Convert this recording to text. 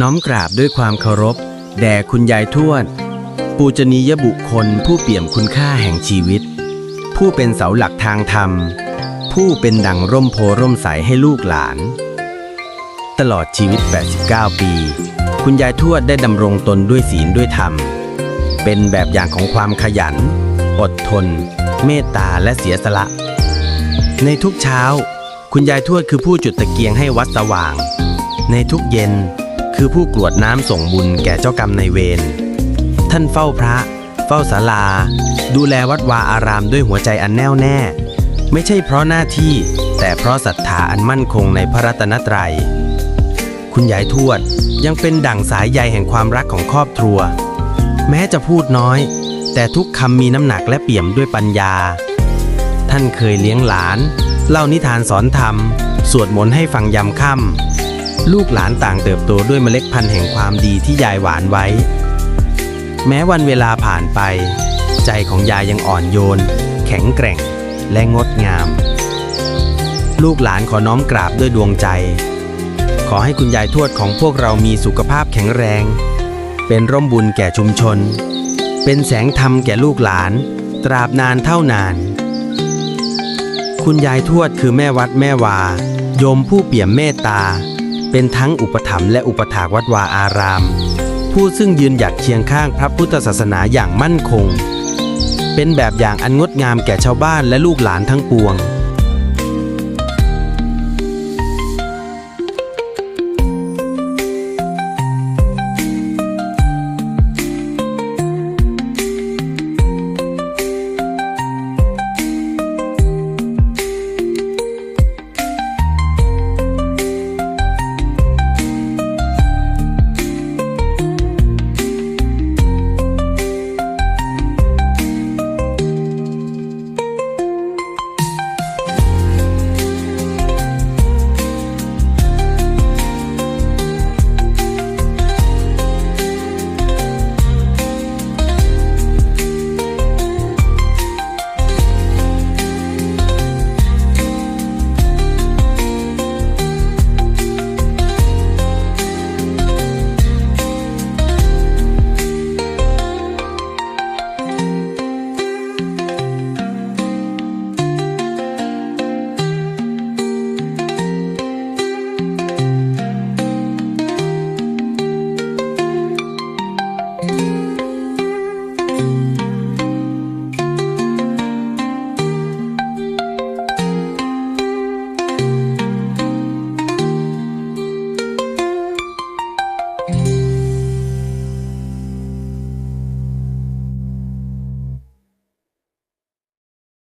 น้อมกราบด้วยความเคารพ แด่คุณยายทวด ปูจนียบุคคลผู้เปี่ยมคุณค่าแห่งชีวิต ผู้เป็นเสาหลักทางธรรม ผู้เป็นดังร่มโพร่มใสให้ลูกหลาน ตลอดชีวิต 89 ปี คุณยายทวดได้ดำรงตนด้วยศีลด้วยธรรม เป็นแบบอย่างของความขยัน อดทน เมตตาและเสียสละ ในทุกเช้า คุณยายทวดคือผู้จุดตะเกียงให้วัดสว่าง ในทุกเย็น คือผู้กรวดน้ำส่งบุญแก่เจ้ากรรมนายเวร ท่านเฝ้าพระ เฝ้าศาลา ดูแลวัดวาอารามด้วยหัวใจอันแน่วแน่ ไม่ใช่เพราะหน้าที่ แต่เพราะศรัทธาอันมั่นคงในพระรัตนตรัย คุณยายทวดยังเป็นดั่งสายใยแห่งความรักของครอบครัว แม้จะพูดน้อย แต่ทุกคำมีน้ำหนักและเปี่ยมด้วยปัญญา ท่านเคยเลี้ยงหลาน เล่านิทานสอนธรรม สวดมนต์ให้ฟังยามค่ำ ลูกหลานต่างเติบโตด้วยเมล็ดพันธุ์แห่งความดีที่ยายหวานไว้ แม้วันเวลาผ่านไป ใจของยายยังอ่อนโยน แข็งแกร่ง และงดงาม ลูกหลานขอน้อมกราบด้วยดวงใจ ขอให้คุณยายทวดของพวกเรามีสุขภาพแข็งแรง เป็นร่มบุญแก่ชุมชน เป็นแสงธรรมแก่ลูกหลาน ตราบนานเท่านาน คุณยายทวดคือแม่วัดแม่วา โยมผู้เปี่ยมเมตตา เป็นทั้งอุปถัมภ์และอุปถากวัดวาอาราม ผู้ซึ่งยืนหยัดเคียงข้างพระพุทธศาสนาอย่างมั่นคง เป็นแบบอย่างอันงดงามแก่ชาวบ้านและลูกหลานทั้งปวง